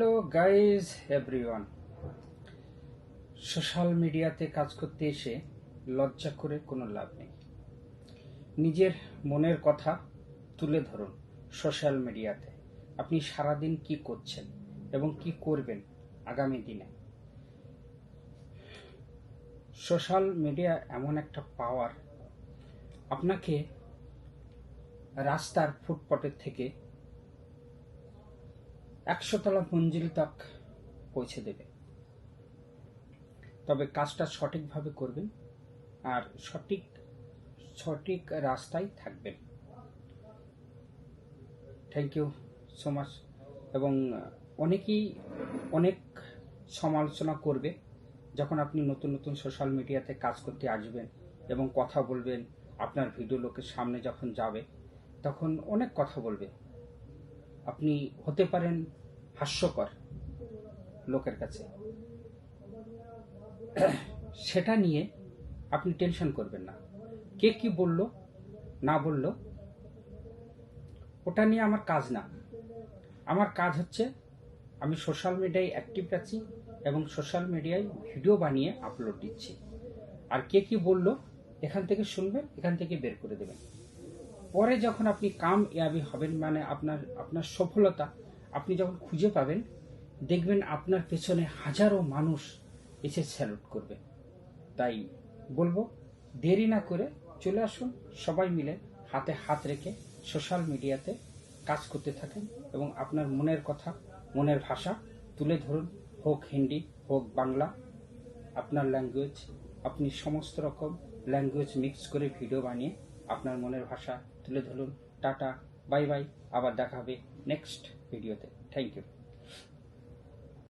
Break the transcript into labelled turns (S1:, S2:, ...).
S1: Hello guys everyone social মিডিয়াতে কাজ করতে এসে লজ্জা করে কোনো লাভ নেই। নিজের মনের কথা তুলে ধরুন সোশ্যাল মিডিয়াতে আপনি সারাদিন কি করছেন এবং কি করবেন আগামী দিনে? সোশ্যাল মিডিয়া এমন একটা পাওয়ার আপনাকে রাস্তার ফুটপথের থেকে একশো তলা মঞ্জিল তাক পৌঁছে দেবে। তবে কাজটা সঠিকভাবে করবেন আর সঠিক সঠিক রাস্তায় থাকবেন। থ্যাংক ইউ সো মাচ এবং অনেকেই অনেক সমালোচনা করবে যখন আপনি নতুন নতুন সোশ্যাল মিডিয়াতে কাজ করতে আসবেন এবং কথা বলবেন, আপনার ভিডিও লোকের সামনে যখন যাবে, তখন অনেক কথা বলবে। আপনি হতে পারেন হাস্যকর লোকের কাছে। সেটা নিয়ে আপনি টেনশন করবেন না। কে কি বলল, না বলল, ওটা নিয়ে আমার কাজ না। আমার কাজ হচ্ছে আমি সোশ্যাল মিডিয়ায় অ্যাক্টিভ আছি এবং সোশ্যাল মিডিয়ায় ভিডিও বানিয়ে আপলোড দিচ্ছি। আর কে কি বলল, এখান থেকে শুনবেন, এখান থেকে বের করে দেবেন। পরে যখন আপনি কাম ইয়াবি হবেন মানে আপনার আপনার সফলতা আপনি যখন খুঁজে পাবেন, দেখবেন আপনার পেছনে হাজারো মানুষ এসে স্যালুট করবে। তাই বলব, দেরি না করে চলে আসুন, সবাই মিলে হাতে হাত রেখে সোশ্যাল মিডিয়াতে কাজ করতে থাকেন এবং আপনার মনের কথা, মনের ভাষা তুলে ধরুন। হোক হিন্দি, হোক বাংলা, আপনার ল্যাঙ্গুয়েজ আপনি সমস্ত রকম ল্যাঙ্গুয়েজ মিক্স করে ভিডিও বানিয়ে আপনার মনের ভাষা তুলে ধরুন। টাটা। বাই বাই আবার দেখা হবে নেক্সট ভিডিওতে থ্যাংক ইউ